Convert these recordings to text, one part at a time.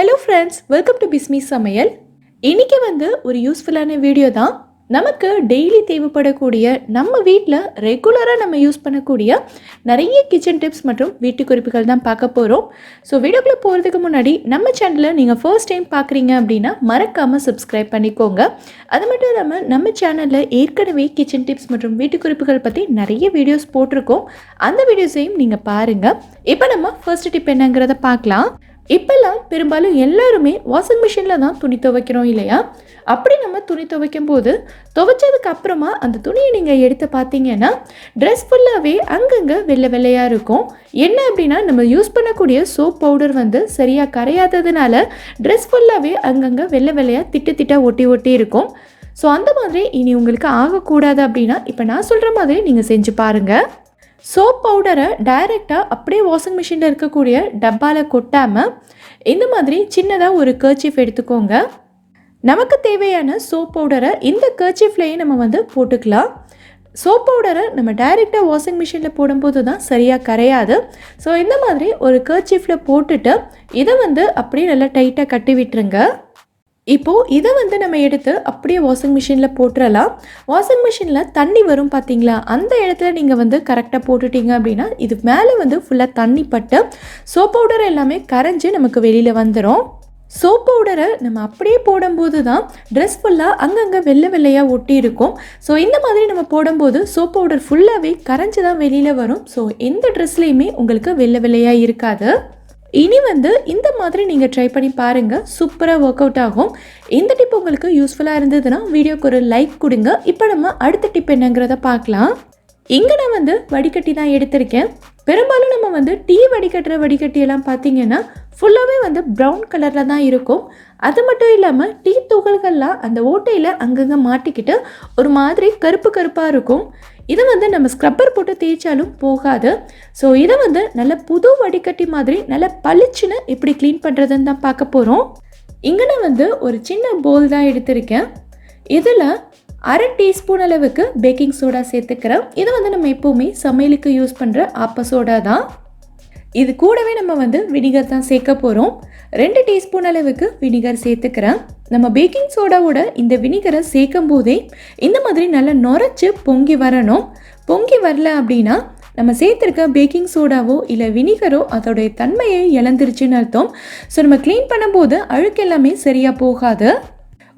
Hello friends welcome to Bismi சமையல் இன்றைக்கி வந்து ஒரு யூஸ்ஃபுல்லான வீடியோ தான். நமக்கு டெய்லி தேவைப்படக்கூடிய நம்ம வீட்டில் ரெகுலராக நம்ம யூஸ் பண்ணக்கூடிய நிறைய கிச்சன் டிப்ஸ் மற்றும் வீட்டு குறிப்புகள் தான் பார்க்க போகிறோம் ஸோ வீடியோக்குள்ளே போகிறதுக்கு முன்னாடி நம்ம சேனலில் நீங்கள் ஃபர்ஸ்ட் டைம் பார்க்குறீங்க அப்படின்னா மறக்காமல் சப்ஸ்கிரைப் பண்ணிக்கோங்க. அது மட்டும் இல்லாமல் நம்ம சேனலில் ஏற்கனவே கிச்சன் டிப்ஸ் மற்றும் வீட்டு குறிப்புகள் பற்றி நிறைய வீடியோஸ் போட்டிருக்கோம். அந்த வீடியோஸையும் நீங்கள் பாருங்கள் இப்போ நம்ம ஃபர்ஸ்ட் டிப் என்னங்கிறத பார்க்கலாம். இப்போல்லாம் பெரும்பாலும் எல்லாருமே வாஷிங் மிஷினில் தான் துணி துவைக்கிறோம் இல்லையா? அப்படி நம்ம துணி துவைக்கும் போது துவைச்சதுக்கு அப்புறமா அந்த துணியை நீங்கள் எடுத்து பார்த்தீங்கன்னா ட்ரெஸ் ஃபுல்லாகவே அங்கங்கே வெள்ளை வெள்ளையாக இருக்கும். என்ன அப்படின்னா நம்ம யூஸ் பண்ணக்கூடிய சோப் பவுடர் வந்து சரியாக கரையாததுனால ட்ரெஸ் ஃபுல்லாகவே அங்கங்கே வெள்ளை வெள்ளையாக திட்டு திட்டாக ஒட்டி ஒட்டி இருக்கும். ஸோ அந்த மாதிரி இனி உங்களுக்கு ஆகக்கூடாது அப்படின்னா இப்போ நான் சொல்கிற மாதிரி நீங்கள் செஞ்சு பாருங்கள் சோப் பவுடரை டைரெக்டாக அப்படியே வாஷிங் மிஷினில் இருக்கக்கூடிய டப்பாவில் கொட்டாமல் இந்த மாதிரி சின்னதாக ஒரு கர்ச்சீஃப் எடுத்துக்கோங்க. நமக்கு தேவையான சோப் பவுடரை இந்த கர்ச்சீஃப்லேயே நம்ம வந்து போட்டுக்கலாம். சோப் பவுடரை நம்ம டைரெக்டாக வாஷிங் மிஷினில் போடும்போது தான் சரியாக கரையாது. ஸோ இந்த மாதிரி ஒரு கர்ச்சீஃபில் போட்டுட்டு இதை வந்து அப்படியே நல்லா டைட்டாக கட்டி விட்டுருங்க. இப்போது இதை வந்து நம்ம எடுத்து அப்படியே வாஷிங் மிஷினில் போட்டுறலாம். வாஷிங் மிஷினில் தண்ணி வரும் பார்த்தீங்களா அந்த இடத்துல நீங்கள் வந்து கரெக்டாக போட்டுட்டீங்க அப்படின்னா இது மேலே வந்து ஃபுல்லாக தண்ணி பட்டு சோப் பவுடர் எல்லாமே கரைஞ்சி நமக்கு வெளியில் வந்துடும் சோப் பவுடரை நம்ம அப்படியே போடும்போது தான் ட்ரெஸ் ஃபுல்லாக அங்கங்கே வெள்ளை வெள்ளையாக ஒட்டி இருக்கும். ஸோ இந்த மாதிரி நம்ம போடும்போது சோப் பவுடர் ஃபுல்லாகவே கரைஞ்சி தான் வெளியில் வரும். ஸோ எந்த ட்ரெஸ்லேயுமே உங்களுக்கு வெள்ளை வெள்ளையாக இருக்காது. இனி வந்து இந்த மாதிரி நீங்கள் ட்ரை பண்ணி பாருங்கள் சூப்பராக ஒர்க் அவுட் ஆகும். இந்த டிப் உங்களுக்கு யூஸ்ஃபுல்லாக இருந்ததுன்னா வீடியோக்கு ஒரு லைக் கொடுங்க. இப்போ நம்ம அடுத்த டிப் என்னங்கிறத பார்க்கலாம். இங்கே நான் வந்து வடிகட்டி தான் எடுத்திருக்கேன். பெரும்பாலும் நம்ம வந்து டீ வடிகட்டுற வடிகட்டியெல்லாம் பார்த்தீங்கன்னா ஃபுல்லாகவே வந்து ப்ரௌன் கலரில் தான் இருக்கும். அது மட்டும் இல்லாமல் டீ துகள்கள்லாம் அந்த ஓட்டையில் அங்கங்கே மாட்டிக்கிட்டு ஒரு மாதிரி கருப்பு கருப்பாக இருக்கும். இதை வந்து நம்ம ஸ்க்ரப்பர் போட்டு தேய்ச்சாலும் போகாது. ஸோ இதை வந்து நல்ல புது வடிகட்டி மாதிரி நல்ல பளிச்சுன்னு எப்படி க்ளீன் பண்ணுறதுன்னு தான் பார்க்க போகிறோம் இங்கே நான் வந்து ஒரு சின்ன போல் தான் எடுத்திருக்கேன். இதில் அரை டீஸ்பூன் அளவுக்கு பேக்கிங் சோடா சேர்த்துக்கிறேன். இது வந்து நம்ம எப்போவுமே சமையலுக்கு யூஸ் பண்ணுற ஆப்ப சோடா தான். இது கூடவே நம்ம வந்து வினிகர் தான் சேர்க்க போகிறோம் ரெண்டு டீஸ்பூன் அளவுக்கு வினிகர் சேர்த்துக்கிறேன். நம்ம பேக்கிங் சோடாவோட இந்த வினிகரை சேர்க்கும் போதே இந்த மாதிரி நல்லா நுரைச்சி பொங்கி வரணும். பொங்கி வரல அப்படின்னா நம்ம சேர்த்துருக்க பேக்கிங் சோடாவோ இல்லை வினிகரோ அதோடைய தன்மையை இழந்துருச்சுன்னு அர்த்தம். ஸோ நம்ம க்ளீன் பண்ணும்போது அழுக்கு எல்லாமே சரியாக போகாது.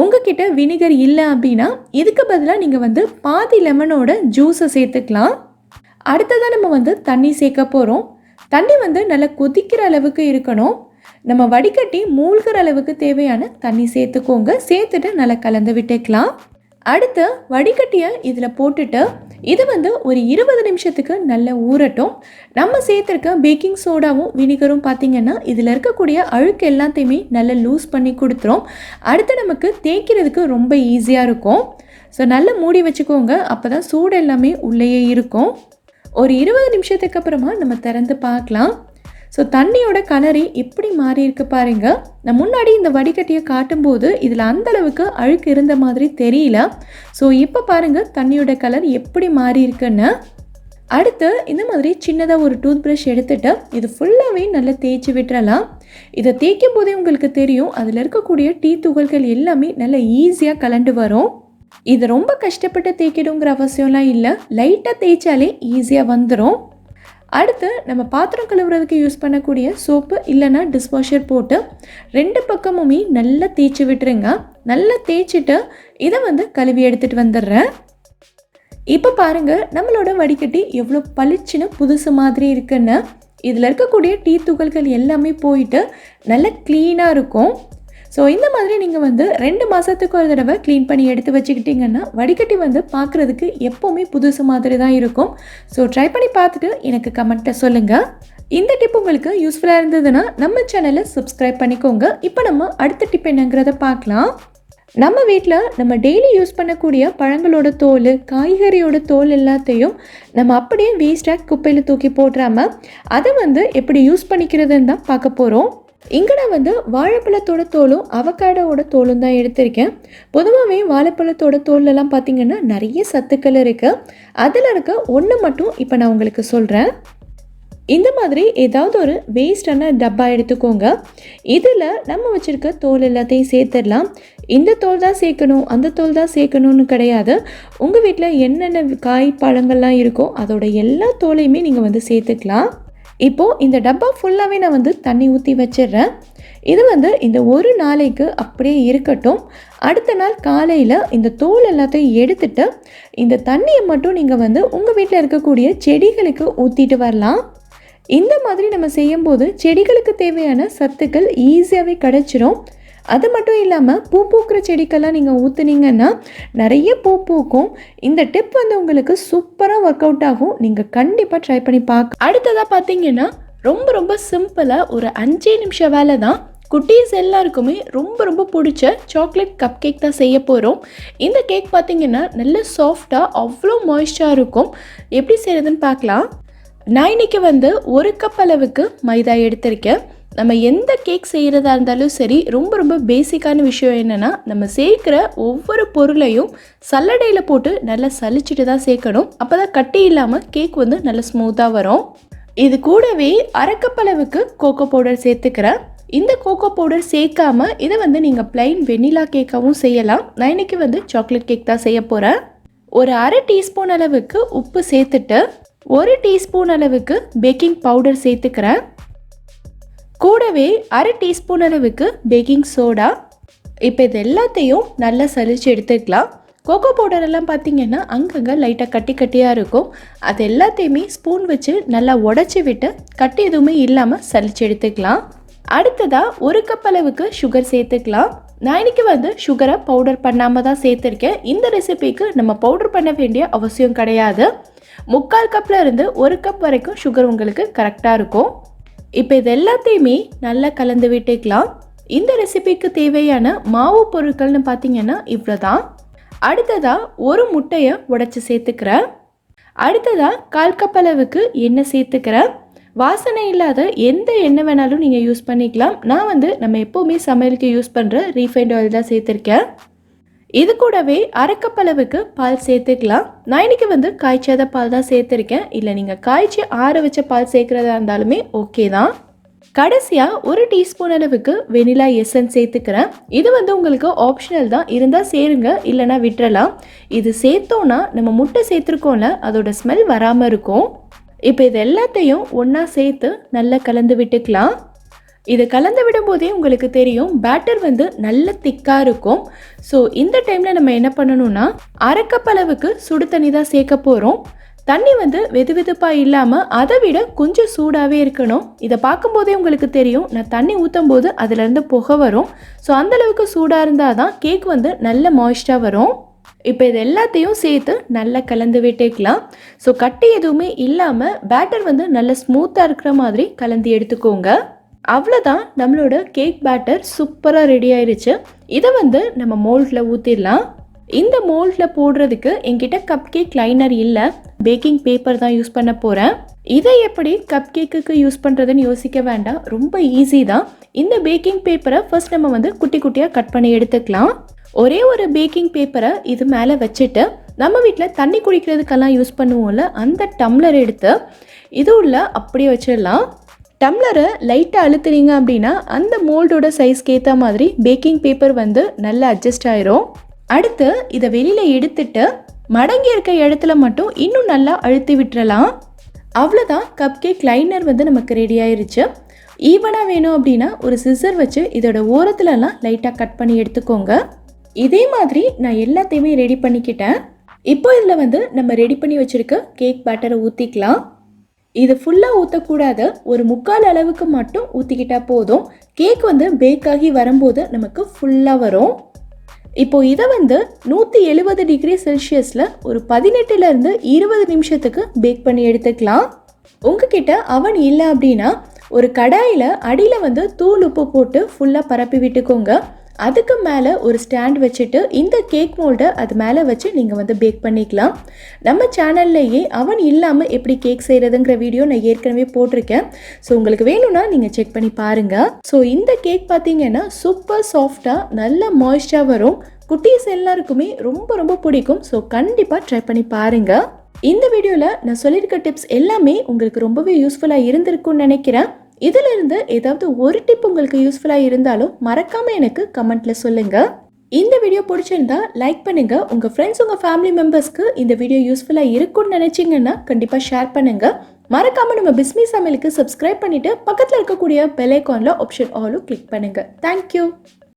உங்ககிட்ட வினிகர் இல்லை அப்படின்னா இதுக்கு பதிலாக நீங்கள் வந்து பாதி லெமனோட ஜூஸை சேர்த்துக்கலாம். அடுத்ததாக நம்ம வந்து தண்ணி சேர்க்க போகிறோம் தண்ணி வந்து நல்லா கொதிக்கிற அளவுக்கு இருக்கணும். நம்ம வடிகட்டி மூழ்கிற அளவுக்கு தேவையான தண்ணி சேர்த்துக்கோங்க. சேர்த்துட்டு நல்லா கலந்து விட்டுக்கலாம். அடுத்து வடிகட்டியை இதில் போட்டுட்டு இது வந்து ஒரு இருபது நிமிஷத்துக்கு நல்லா ஊறட்டும். நம்ம சேர்த்துருக்க பேக்கிங் சோடாவும் வினிகரும் பார்த்திங்கன்னா இதில் இருக்கக்கூடிய அழுக்கு எல்லாத்தையுமே நல்லா லூஸ் பண்ணி கொடுத்துரும். அடுத்து நமக்கு தேய்க்கிறதுக்கு ரொம்ப ஈஸியாக இருக்கும். ஸோ நல்லா மூடி வச்சுக்கோங்க. அப்போ தான் சூடு எல்லாமே உள்ளேயே இருக்கும். ஒரு இருபது நிமிஷத்துக்கு அப்புறமா நம்ம திறந்து பார்க்கலாம். ஸோ தண்ணியோட கலரு எப்படி மாறி இருக்கு பாருங்க. நான் முன்னாடி இந்த வடிகட்டியை காட்டும்போது இதில் அந்தளவுக்கு அழுக்கு இருந்த மாதிரி தெரியல. ஸோ இப்போ பாருங்க தண்ணியோட கலர் எப்படி மாறி இருக்குன்னு. அடுத்து இந்த மாதிரி சின்னதாக ஒரு டூத் ப்ரஷ் எடுத்துட்டு இது ஃபுல்லாகவே நல்லா தேய்ச்சி விட்டுறலாம். இதை தேய்க்கும் போதே உங்களுக்கு தெரியும் அதில் இருக்கக்கூடிய டீ துகள்கள் எல்லாமே நல்லா ஈஸியாக கலண்டு வரும். இதை ரொம்ப கஷ்டப்பட்டு தேய்க்கணுங்கிற அவசியம்லாம் இல்லை. லைட்டாக தேய்ச்சாலே ஈஸியாக வந்துடும் அடுத்து நம்ம பாத்திரம் கழுவுறதுக்கு யூஸ் பண்ணக்கூடிய சோப்பு இல்லைன்னா டிஷ்வாஷர் போட்டு ரெண்டு பக்கமுமே நல்லா தேய்ச்சி விட்டுருங்க. நல்லா தேய்ச்சிட்டு இதை வந்து கழுவி எடுத்துகிட்டு வந்துடுறேன். இப்போ பாருங்கள் நம்மளோட வடிகட்டி எவ்வளோ பளிச்சுன்னு புதுசு மாதிரி இருக்குன்னு. இதில் இருக்கக்கூடிய டீ துகள்கள் எல்லாமே போயிட்டு நல்லா க்ளீனாக இருக்கும். ஸோ இந்த மாதிரி நீங்கள் வந்து ரெண்டு மாதத்துக்கு ஒரு தடவை க்ளீன் பண்ணி எடுத்து வச்சுக்கிட்டிங்கன்னா வடிகட்டி வந்து பார்க்குறதுக்கு எப்போவுமே புதுசு மாதிரி தான் இருக்கும். ஸோ ட்ரை பண்ணி பார்த்துட்டு எனக்கு கமெண்ட்டை சொல்லுங்கள் இந்த டிப் உங்களுக்கு யூஸ்ஃபுல்லாக இருந்ததுன்னா நம்ம சேனலை சப்ஸ்கிரைப் பண்ணிக்கோங்க. இப்போ நம்ம அடுத்த டிப் என்னங்கிறத பார்க்கலாம். நம்ம வீட்டில் நம்ம டெய்லி யூஸ் பண்ணக்கூடிய பழங்களோட தோல் காய்கறியோட தோல் எல்லாத்தையும் நம்ம அப்படியே வேஸ்ட்டாக குப்பையில் தூக்கி போட்டுறாமல் அதை வந்து எப்படி யூஸ் பண்ணிக்கிறதுன்னு தான் பார்க்க போகிறோம் இங்கே நான் வந்து வாழைப்பழத்தோட தோலும் அவக்காடோட தோலும் தான் எடுத்திருக்கேன். பொதுவாகவே வாழைப்பழத்தோட தோல்லலாம் பார்த்திங்கன்னா நிறைய சத்துக்கள் இருக்குது அதில் இருக்க ஒன்று மட்டும் இப்போ நான் உங்களுக்கு சொல்கிறேன் இந்த மாதிரி ஏதாவது ஒரு வேஸ்டான டப்பா எடுத்துக்கோங்க. இதில் நம்ம வச்சுருக்க தோல் எல்லாத்தையும் சேர்த்துடலாம். இந்த தோல் தான் சேர்க்கணும் அந்த தோல் தான் சேர்க்கணும்னு கிடையாது. உங்கள் வீட்டில் என்னென்ன காய் பழங்கள்லாம் இருக்கோ அதோட எல்லா தோலையுமே நீங்கள் வந்து சேர்த்துக்கலாம். இப்போது இந்த டப்பா ஃபுல்லாகவே நான் வந்து தண்ணி ஊற்றி வச்சிடுறேன். இது வந்து இந்த ஒரு நாளைக்கு அப்படியே இருக்கட்டும். அடுத்த நாள் காலையில் இந்த தோல் எல்லாத்தையும் எடுத்துட்டு இந்த தண்ணியை மட்டும் நீங்கள் வந்து உங்கள் வீட்டில் இருக்கக்கூடிய செடிகளுக்கு ஊற்றிட்டு வரலாம். இந்த மாதிரி நம்ம செய்யும்போது செடிகளுக்கு தேவையான சத்துக்கள் ஈஸியாகவே கிடச்சிரும். அது மட்டும் இல்லாமல் பூ பூக்கிற செடிக்கெல்லாம் நீங்கள் ஊற்றுனீங்கன்னா நிறைய பூ பூக்கும். இந்த டிப் வந்து உங்களுக்கு சூப்பராக ஒர்க் அவுட் ஆகும். நீங்கள் கண்டிப்பாக ட்ரை பண்ணி பார்க்க அடுத்ததாக பார்த்தீங்கன்னா ரொம்ப ரொம்ப சிம்பிளாக ஒரு அஞ்சே நிமிஷம் வேலை தான். குட்டீஸ் எல்லாருக்குமே ரொம்ப ரொம்ப பிடிச்ச சாக்லேட் கப் கேக் தான் செய்ய போகிறோம் இந்த கேக் பார்த்தீங்கன்னா நல்ல சாஃப்டாக அவ்வளோ மாய்ஸ்டாக இருக்கும். எப்படி செய்கிறதுன்னு பார்க்கலாம் நான் இன்னைக்கு வந்து ஒரு கப் அளவுக்கு மைதா எடுத்திருக்கேன். நம்ம எந்த கேக் செய்கிறதா இருந்தாலும் சரி ரொம்ப ரொம்ப பேசிக்கான விஷயம் என்னென்னா நம்ம சேர்க்குற ஒவ்வொரு பொருளையும் சல்லடையில் போட்டு நல்லா சலிச்சுட்டு தான் சேர்க்கணும். அப்போ தான் கட்டி இல்லாமல் கேக் வந்து நல்லா ஸ்மூத்தாக வரும். இது கூடவே அரைக்கப்பளவுக்கு கோகோ பவுடர் சேர்த்துக்கிறேன். இந்த கோகோ பவுடர் சேர்க்காம இதை வந்து நீங்கள் பிளைன் வெண்ணிலா கேக்காகவும் செய்யலாம். நான் இன்னைக்கு வந்து சாக்லேட் கேக் தான் செய்ய போகிறேன் ஒரு அரை டீஸ்பூன் அளவுக்கு உப்பு சேர்த்துட்டு ஒரு டீஸ்பூன் அளவுக்கு பேக்கிங் பவுடர் சேர்த்துக்கிறேன். கூடவே அரை டீஸ்பூன் அளவுக்கு பேக்கிங் சோடா இப்போ இது எல்லாத்தையும் நல்லா சலிச்சு எடுத்துக்கலாம். கோகோ பவுடர் எல்லாம் பார்த்தீங்கன்னா அங்கங்கே லைட்டாக கட்டி கட்டியாக இருக்கும். அது எல்லாத்தையுமே ஸ்பூன் வச்சு நல்லா உடச்சி விட்டு கட்டி எதுவுமே இல்லாமல் சலிச்சு எடுத்துக்கலாம். அடுத்ததாக ஒரு கப் அளவுக்கு சுகர் சேர்த்துக்கலாம். நான் இன்றைக்கி வந்து சுகரை பவுடர் பண்ணாமல் தான் சேர்த்துருக்கேன். இந்த ரெசிபிக்கு நம்ம பவுடர் பண்ண வேண்டிய அவசியம் கிடையாது. முக்கால் கப்பில் இருந்து ஒரு கப் வரைக்கும் சுகர் உங்களுக்கு கரெக்டாக இருக்கும். இப்போ இது எல்லாத்தையுமே நல்லா கலந்து விட்டுக்கலாம். இந்த ரெசிபிக்கு தேவையான மாவு பொருட்கள்னு பார்த்தீங்கன்னா இவ்வளோ தான் அடுத்ததாக ஒரு முட்டையை உடைச்சி சேர்த்துக்கிறேன் அடுத்ததாக கால் கப் அளவுக்கு எண்ணெய் சேர்த்துக்கிறேன் வாசனை இல்லாத எந்த எண்ணெய் வேணாலும் நீங்கள் யூஸ் பண்ணிக்கலாம். நான் வந்து நம்ம எப்போவுமே சமையலுக்கு யூஸ் பண்ணுற ரீஃபைண்ட் ஆயில் தான் சேர்த்துருக்கேன். இது கூடவே அரைக்கப்பளவுக்கு பால் சேர்த்துக்கலாம். நான் இன்னைக்கு வந்து காய்ச்சாத பால் தான் சேர்த்துருக்கேன். இல்லை நீங்கள் காய்ச்சி ஆற வச்ச பால் சேர்க்குறதா இருந்தாலுமே ஓகே தான். கடைசியாக ஒரு டீஸ்பூன் அளவுக்கு வெனிலா எசன்ஸ் சேர்த்துக்கிறேன். இது வந்து உங்களுக்கு ஆப்ஷனல் தான். இருந்தால் சேருங்க இல்லைனா விட்டுறலாம். இது சேர்த்தோன்னா நம்ம முட்டை சேர்த்துருக்கோம்ல அதோட ஸ்மெல் வராமல் இருக்கும். இப்போ இது எல்லாத்தையும் ஒன்றா சேர்த்து நல்லா கலந்து விட்டுக்கலாம். இது கலந்து விடும்போதே உங்களுக்கு தெரியும் பேட்டர் வந்து நல்ல திக்காக இருக்கும். ஸோ இந்த டைமில் நம்ம என்ன பண்ணணும்னா அரைக்கப்பளவுக்கு சுடு தண்ணி தான் சேர்க்க போகிறோம் தண்ணி வந்து வெது வெதுப்பாக இல்லாமல் அதை விட கொஞ்சம் சூடாகவே இருக்கணும். இதை பார்க்கும்போதே உங்களுக்கு தெரியும் நான் தண்ணி ஊற்றும் போது அதுலேருந்து புகை வரும். ஸோ அந்தளவுக்கு சூடாக இருந்தால் தான் கேக் வந்து நல்ல மாய்ஸ்டாக வரும். இப்போ இது எல்லாத்தையும் சேர்த்து நல்லா கலந்து விட்டுக்கலாம். ஸோ கட்டி எதுவுமே இல்லாமல் பேட்டர் வந்து நல்ல ஸ்மூத்தாக இருக்கிற மாதிரி கலந்து எடுத்துக்கோங்க. அவ்வளோதான் நம்மளோட கேக் பேட்டர் சூப்பராக ரெடி ஆயிடுச்சு இதை வந்து நம்ம மோல்டில் ஊற்றிடலாம் இந்த மோல்டில் போடுறதுக்கு என்கிட்ட கப் கேக் லைனர் இல்லை. பேக்கிங் பேப்பர் தான் யூஸ் பண்ண போகிறேன் இதை எப்படி கப் கேக்குக்கு யூஸ் பண்ணுறதுன்னு யோசிக்க வேண்டாம். ரொம்ப ஈஸி தான். இந்த பேக்கிங் பேப்பரை ஃபர்ஸ்ட் நம்ம வந்து குட்டி குட்டியாக கட் பண்ணி எடுத்துக்கலாம். ஒரே ஒரு பேக்கிங் பேப்பரை இது மேலே வச்சுட்டு நம்ம வீட்டில் தண்ணி குடிக்கிறதுக்கெல்லாம் யூஸ் பண்ணுவோம்ல அந்த டம்ளர் எடுத்து இது உள்ள அப்படியே வச்சிடலாம். டம்ளரை லைட்டாக அழுத்துனீங்க அப்படின்னா அந்த மோல்டோட சைஸ்க்கு ஏற்ற மாதிரி பேக்கிங் பேப்பர் வந்து நல்லா அட்ஜஸ்ட் ஆயிரும். அடுத்து இதை வெளியில் எடுத்துட்டு மடங்கி இருக்க இடத்துல மட்டும் இன்னும் நல்லா அழுத்தி விட்டுறலாம். அவ்வளோதான் கப் கேக் லைனர் வந்து நமக்கு ரெடி ஆயிருச்சு. ஈவனாக வேணும் அப்படின்னா ஒரு சிசர் வச்சு இதோட ஓரத்துலலாம் லைட்டாக கட் பண்ணி எடுத்துக்கோங்க. இதே மாதிரி நான் எல்லாத்தையுமே ரெடி பண்ணிக்கிட்டேன். இப்போ இதில் வந்து நம்ம ரெடி பண்ணி வச்சுருக்க கேக் பேட்டரை ஊற்றிக்கலாம் இது ஃபுல்லாக ஊற்றக்கூடாது ஒரு முக்கால் அளவுக்கு மட்டும் ஊற்றிக்கிட்டால் போதும். கேக் வந்து பேக் ஆகி வரும்போது நமக்கு ஃபுல்லாக வரும். இப்போ இதை வந்து நூற்றி எழுபது டிகிரி செல்சியஸில் ஒரு பதினெட்டுலேருந்து இருபது நிமிஷத்துக்கு பேக் பண்ணி எடுத்துக்கலாம். உங்ககிட்ட அவன் இல்லை அப்படின்னா ஒரு கடாயில் அடியில் வந்து தூள் உப்பு போட்டு ஃபுல்லாக பரப்பி விட்டுக்கோங்க. அதுக்கு மேலே ஒரு ஸ்டாண்ட் வச்சுட்டு இந்த கேக் மோல்டை அது மேலே வச்சு நீங்கள் வந்து பேக் பண்ணிக்கலாம். நம்ம சேனல்லையே அவன் இல்லாமல் எப்படி கேக் செய்கிறதுங்கிற வீடியோ நான் ஏற்கனவே போட்டிருக்கேன். ஸோ உங்களுக்கு வேணும்னா நீங்கள் செக் பண்ணி பாருங்கள் ஸோ இந்த கேக் பார்த்தீங்கன்னா சூப்பர் சாஃப்டாக நல்ல மாய்ஸ்டாக வரும். குட்டீஸ் எல்லாருக்குமே ரொம்ப ரொம்ப பிடிக்கும். ஸோ கண்டிப்பாக ட்ரை பண்ணி பாருங்கள் இந்த வீடியோவில் நான் சொல்லியிருக்க டிப்ஸ் எல்லாமே உங்களுக்கு ரொம்பவே யூஸ்ஃபுல்லாக இருந்திருக்கும்னு நினைக்கிறேன். இதிலிருந்து ஏதாவது ஒரு டிப் உங்களுக்கு யூஸ்ஃபுல்லாக இருந்தாலும் மறக்காமல் எனக்கு கமெண்ட்டில் சொல்லுங்கள் இந்த வீடியோ பிடிச்சிருந்தா லைக் பண்ணுங்கள் உங்கள் ஃப்ரெண்ட்ஸ் உங்கள் ஃபேமிலி மெம்பர்ஸ்க்கு இந்த வீடியோ யூஸ்ஃபுல்லாக இருக்கும்னு நினச்சிங்கன்னா கண்டிப்பாக ஷேர் பண்ணுங்கள் மறக்காமல் நம்ம பிஸ்மி சமையலுக்கு சப்ஸ்கிரைப் பண்ணிவிட்டு பக்கத்தில் இருக்கக்கூடிய பெல் ஐக்கானில் ஆப்ஷன் ஆலும் கிளிக் பண்ணுங்கள் தேங்க்யூ